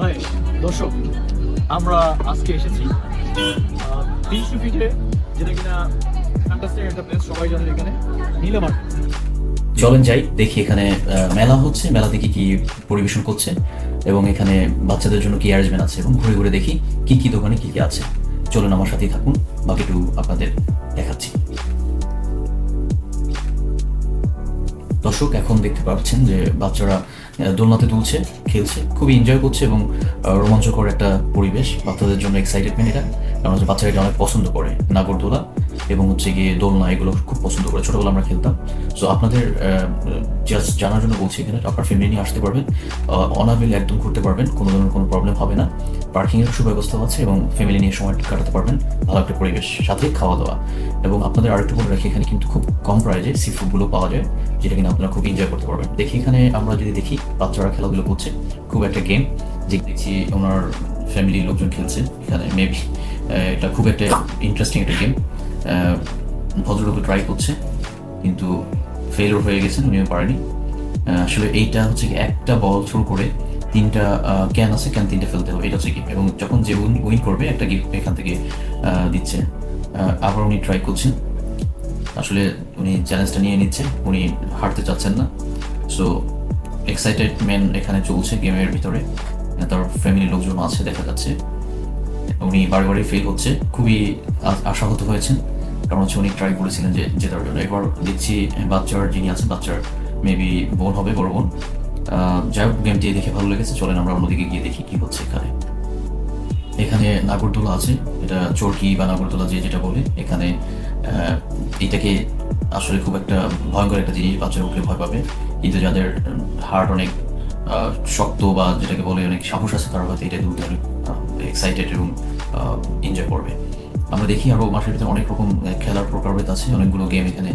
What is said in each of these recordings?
High দর্শক, আমরা আজকে এসেছি তিনশো ফিটে যেটা কিনা ফ্যান্টাস্টিক একটা প্লেস সবাই এখানে চলেন যাই, দেখি এখানে মেলা হচ্ছে, মেলা দেখি কি পরিবেশন করছে, এবং এখানে বাচ্চাদের জন্য কি অ্যারেঞ্জমেন্ট আছে, এবং ঘুরে ঘুরে দেখি কি কি দোকানে কি কি আছে। চলুন আমার সাথেই থাকুন বাকিটু আপনাদের দেখাচ্ছি। দর্শক এখন দেখতে পাচ্ছেন যে বাচ্চারা দোলনাতে দুলছে, খেলছে, খুবই এনজয় করছে এবং রোমাঞ্চকর একটা পরিবেশ। বাচ্চাদের জন্য এক্সাইটেডমেন্ট এটা। কারণ হচ্ছে বাচ্চারা এটা অনেক পছন্দ করে, নাগরদোলা। এবং হচ্ছে গিয়ে দোলনা এগুলো খুব পছন্দ করে। ছোটবেলা আমরা খেলতাম। সো আপনাদের জাস্ট জানার জন্য বলছি এখানে, আপনার ফ্যামিলি নিয়ে আসতে পারবেন। অনাবিল একদম ঘুরতে পারবেন। কোনো ধরনের কোনো প্রবলেম হবে না। পার্কিংয়ের সুব্যবস্থা আছে এবং ফ্যামিলি নিয়ে সময় কাটাতে পারবেন। ভালো একটা পরিবেশ সাথে খাওয়া দাওয়া। এবং আপনাদের আরেকটু বলে রাখি, এখানে কিন্তু খুব কম প্রাইজে সি ফুডগুলো পাওয়া যায়, যেটা কিনা আপনারা খুব এনজয় করতে পারবেন। দেখি এখানে আমরা যদি দেখি, বাচ্চারা খেলাধুলো করছে। খুব একটা গেম যে দেখছি ওনার ফ্যামিলির লোকজন খেলছে এখানে মেবি এটা খুব একটা ইন্টারেস্টিং একটা গেম ভদ্রলোক ট্রাই করছে, কিন্তু ফেলও হয়ে গেছেন উনিও পারেনি। আসলে এইটা হচ্ছে কি, একটা বল থ্রো করে তিনটা ক্যান আছে ক্যান তিনটা ফেলতে হবে, এটা হচ্ছে গিফট এবং যখন যে উনি উইন করবে, একটা গিফট এখান থেকে দিচ্ছে। আবার উনি ট্রাই করছেন। আসলে উনি চ্যালেঞ্জটা নিয়ে নিচ্ছে উনি হারতে চাচ্ছেন না। সো এক্সাইটেড ম্যান এখানে চলছে গেমের ভিতরে। তার ফ্যামিলির লোকজন আছে, দেখা যাচ্ছে। উনি বারবারই ফেল হচ্ছে। খুবই আশাহত হয়েছেন। কারণ হচ্ছে উনি ট্রাই করেছিলেন যে, জেতার জন্য। এবার দেখছি বাচ্চার, যিনি আছেন বাচ্চার মেবি বোন হবে, বড় বোন। যাই হোক গেমটি দেখে ভালো লেগেছে। চলেন আমরা অন্যদিকে গিয়ে দেখি কি হচ্ছে এখানে। এখানে নাগরদোলা আছে। এটা চরকি বা নাগরদোলা যে যেটা বলে, এখানে এটাকে আসলে খুব একটা ভয়ঙ্কর একটা জিনিস। বাচ্চারা উঠলে ভয় পাবে। কিন্তু যাদের হার্ট অনেক শক্ত বা যেটাকে বলে অনেক সাহস আছে, তারা হয়তো এটা অনেক এক্সাইটেড এবং এনজয় করবে। আমরা দেখি আরও মাসের ভিতরে অনেক রকম খেলার প্রকারভেদ আছে। অনেকগুলো গেম এখানে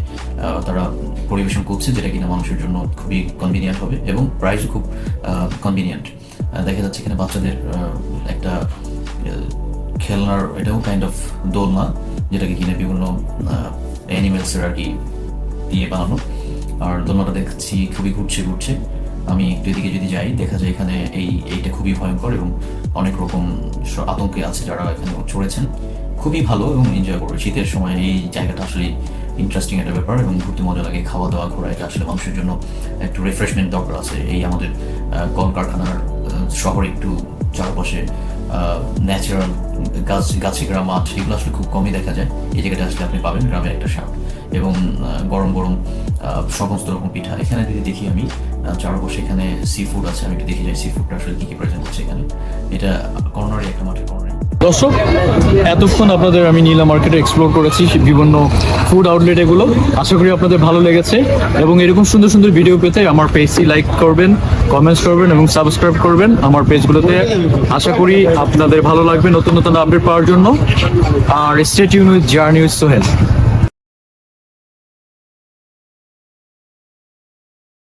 তারা পরিবেশন করছে, যেটা কিনা মানুষের জন্য খুবই কনভিনিয়েন্ট হবে এবং প্রাইসও খুব কনভিনিয়েন্ট দেখা যাচ্ছে এখানে বাচ্চাদের একটা খেলনার এটাও কাইন্ড অফ দোলনা, যেটাকে কিনে বিভিন্ন অ্যানিমেলসের আর কি দিয়ে বানানো। আর দোলনাটা দেখছি খুবই ঘুরছে ঘুরছে। আমি একটু এদিকে যদি যাই, দেখা যায় এখানে এই, এইটা খুবই ভয়ঙ্কর এবং অনেক রকম আতঙ্কে আছে যারা এখানে চড়েছেন। খুবই ভালো এবং এনজয় করবে। শীতের সময় এই জায়গাটা আসলে ইন্টারেস্টিং একটা ব্যাপার এবং ঘুরতে মজা লাগে খাওয়া দাওয়া ঘোরা, এটা আসলে মানুষের জন্য একটু রিফ্রেশমেন্ট দরকার আছে। এই আমাদের কলকারখানার শহরে একটু চারপাশে ন্যাচারাল গাছ গাছিগড়া মাঠ, এগুলো আসলে খুব কমই দেখা যায়। এই জায়গাটা আসলে আপনি পাবেন গ্রামের একটা স্বাদ এবং গরম গরম সমস্ত রকম পিঠা। এখানে যদি দেখি আমি চারপাশে এখানে সি ফুড আছে, আমি একটু দেখি যাই সি ফুডটা আসলে কী কী প্রেজেন্ট করছে এখানে। এটা কর্নারে, একটা মাঠের কর্নারে। দর্শক, এতক্ষণ আপনাদের আমি নীলা মার্কেটে এক্সপ্লোর করেছি বিভিন্ন ফুড আউটলেট এগুলো। আশা করি আপনাদের ভালো লেগেছে এবং এরকম সুন্দর সুন্দর ভিডিও পেতে আমার পেজটি লাইক করবেন কমেন্টস করবেন এবং সাবস্ক্রাইব করবেন আমার পেজগুলোতে আশা করি আপনাদের ভালো লাগবে নতুন নতুন আপডেট পাওয়ার জন্য। আর স্টেট ইউন উইথ জার্নি উইথ সোহেল